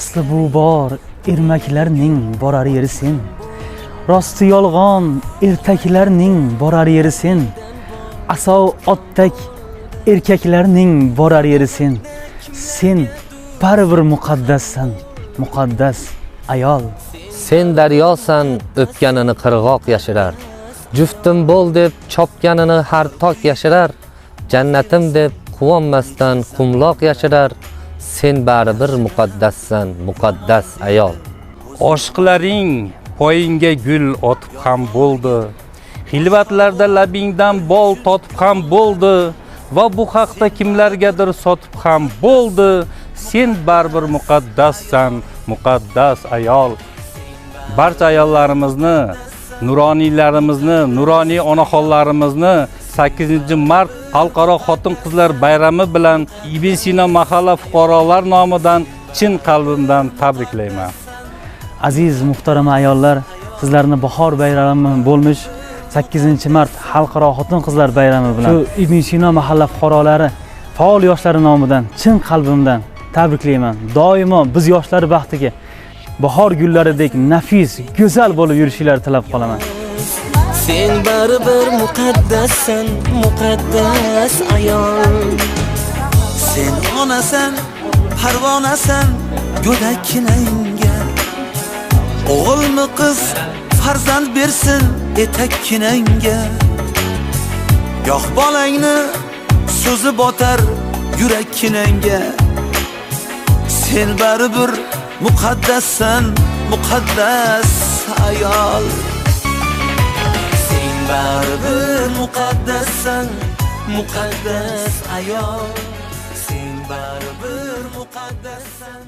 asli bu bor ermaklarning borar yeri sen rosti yolg'on ertaklarning borar yeri sen asov otdak erkaklarning borar yeri sen sen baribir muqaddassan muqaddas ayol Sen daryosan, o'pganini qirg'oq yashirar. Juftim bo'l deb chopganini har tok yashirar. Jannatim deb quvonmasdan qumloq yashirar. Sen baribir muqaddassan, muqaddas ayol. Oshiqlaring poyingga gul otib ham bo'ldi. Xilvatlarda labingdan bol totib ham bo'ldi va bu haqda kimlargadir sotib ham bo'ldi. Sen baribir muqaddassan, muqaddas ayol. Barcha ayollarimizni, nuroniylarimizni, nuroniy onaxonlarimizni 8-mart Xalqaro xotin-qizlar bayrami bilan Ibn Sino mahalla fuqarolar nomidan chin qalbimdan tabriklayman. aziz muhtarama ayollar sizlarni bahor bayrami bo'lmish 8 mart xalqaro xotin qizlar bayrami bilan shu ibn sino mahalla fuqarolari faol yoshlari nomidan chin qalbimdan tabriklayman doimo biz yoshlar baxtiga bahor gullaridek nafis go'zal bo'lib yurishingizni tilab qolaman Sen baribir muqaddassan, muqaddas ayol. Sen onasan, parvonasan, go'dakkinangga. O'g'ilmi qiz farzand bersin etakkinangga. Yo'q bolangni so'zi botar yurakkinangga. Sen baribir muqaddassan, muqaddas ayol. Baribir muqaddassan, muqaddas ayol. Sen baribir muqaddassan,